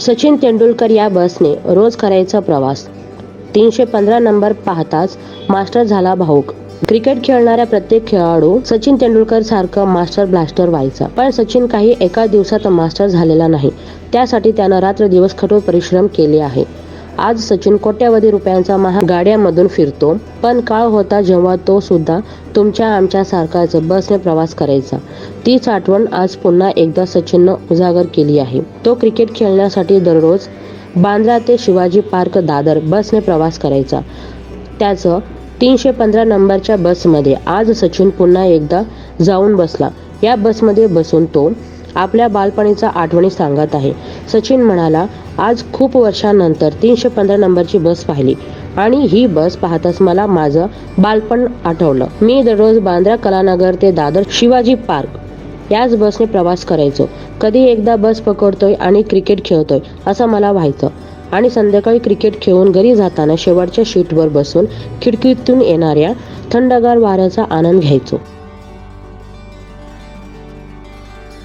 सचिन तेंडुलकर या बसने रोज करायचा प्रवास. तीनशे पंधरा नंबर पाहताच मास्टर झाला भाऊक. क्रिकेट खेळणाऱ्या प्रत्येक खेळाडू सचिन तेंडुलकर सारखं मास्टर ब्लास्टर व्हायचा. पण सचिन काही एका दिवसात मास्टर झालेला नाही. त्यासाठी त्यानं रात्र दिवस कठोर परिश्रम केले आहे. आज सचिन कोट्यावधी रुपयांचा महा गाड्यामधून फिरतो. पण काळ होता जेव्हा तो सुद्धा तुमच्या आमच्या सारखाच बसने प्रवास करायचा. तीच आठवण आज पुन्हा एकदा सचिननं उजागर केली आहे. तो क्रिकेट खेळण्यासाठी दररोज बांद्रा ते शिवाजी पार्क दादर बसने प्रवास करायचा. त्याचं तीनशे पंधरा नंबरच्या बसमध्ये आज सचिन पुन्हा एकदा जाऊन बसला. या बसमध्ये बसून तो आपल्या बालपणीचा आठवणी सांगत आहे. सचिन म्हणाला आज खूप वर्षानंतर तीनशे पंधरा नंबरची बस पाहिली आणि ही बस पाहताच मला माझं बालपण आठवलं. मी दररोज बांद्रा कलानगर ते दादर शिवाजी पार्क याच बसने प्रवास करायचो. कधी एकदा बस पकडतोय आणि क्रिकेट खेळतोय असं मला व्हायचं. आणि संध्याकाळी क्रिकेट खेळून घरी जाताना शेवटच्या शीटवर बसून खिडकीतून येणाऱ्या थंडगार वाऱ्याचा आनंद घ्यायचो.